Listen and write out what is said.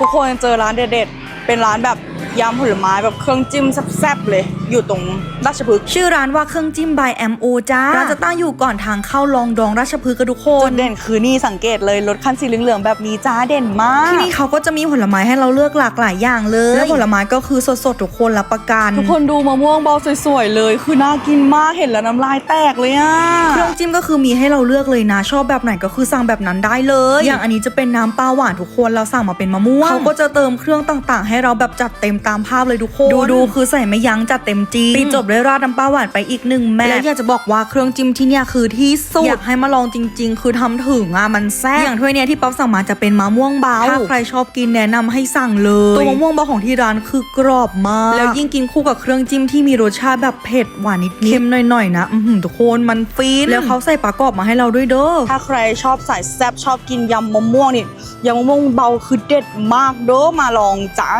ทุกคนเจอร้านเด็ดๆ เป็นร้านแบบ ยำผลไม้แบบเครื่องจิ้มแซ่บๆเลย อยู่ตรงราชพฤกษ์ชื่อร้านว่าเครื่องจิ้ม by MO จ้าร้านจะตั้งอยู่ก่อนทางเข้าลองดองราชพฤกษ์กันทุกคจุนดเด่นคือนี่สังเกตเลยรถคันสีเหลืองๆแบบนี้จ้าเด่นมากที่นี่เขาก็จะมีผลไม้ให้เราเลือกหลากหลายอย่างเลยและผลไม้ก็คือสดๆทุกคนรับประกัน ทุกคนดูมะม่วงเบาสวยๆเลย คือน่ากินมากเห็นแล้วน้ำลายแตกเลยอะเครื่องจิ้มก็คือมีให้เราเลือกเลยนะชอบแบบไหนก็คือสั่งแบบนั้นได้เลย อย่างอันนี้จะเป็นน้ำปลาหวานทุกคนเราสั่งมาเป็นมะม่วงเขาก็จะเติมเครื่องต่างๆ ให้เราแบบจัดเต็มตามภาพเลยทุกคนดูดูๆคือใส่ไม่ยั้งจัดเต็มจริงปิดจบด้วยราดน้ำปลาหวานไปอีกหนึ่งแม่แล้วอยากจะบอกว่าเครื่องจิ้มที่เนี่ยคือที่สุดอยากให้มาลองจริง ๆ คือทำถึงอะมันแซ่บอย่างถ้วยเนี้ยที่ป๊อปสั่งมาจะเป็นมะม่วงเบาถ้าใครชอบกินแนะนำให้สั่งเลยตัวมะม่วงเบาของที่ร้านคือกรอบมากแล้วยิ่งกินคู่กับเครื่องจิ้มที่มีรสชาติแบบเผ็ดหวานนิดๆเค็มหน่อยๆนะอื้อหือทุกคนมันฟินแล้วเขาใส่ปลากรอบมาให้เราด้วยเด้อถ้าใครชอบสายแซ่บชอบกินยำมะม่วงนี่ยำมะม่วงเบาคือเด็ดมากเด้อมาลองจ้า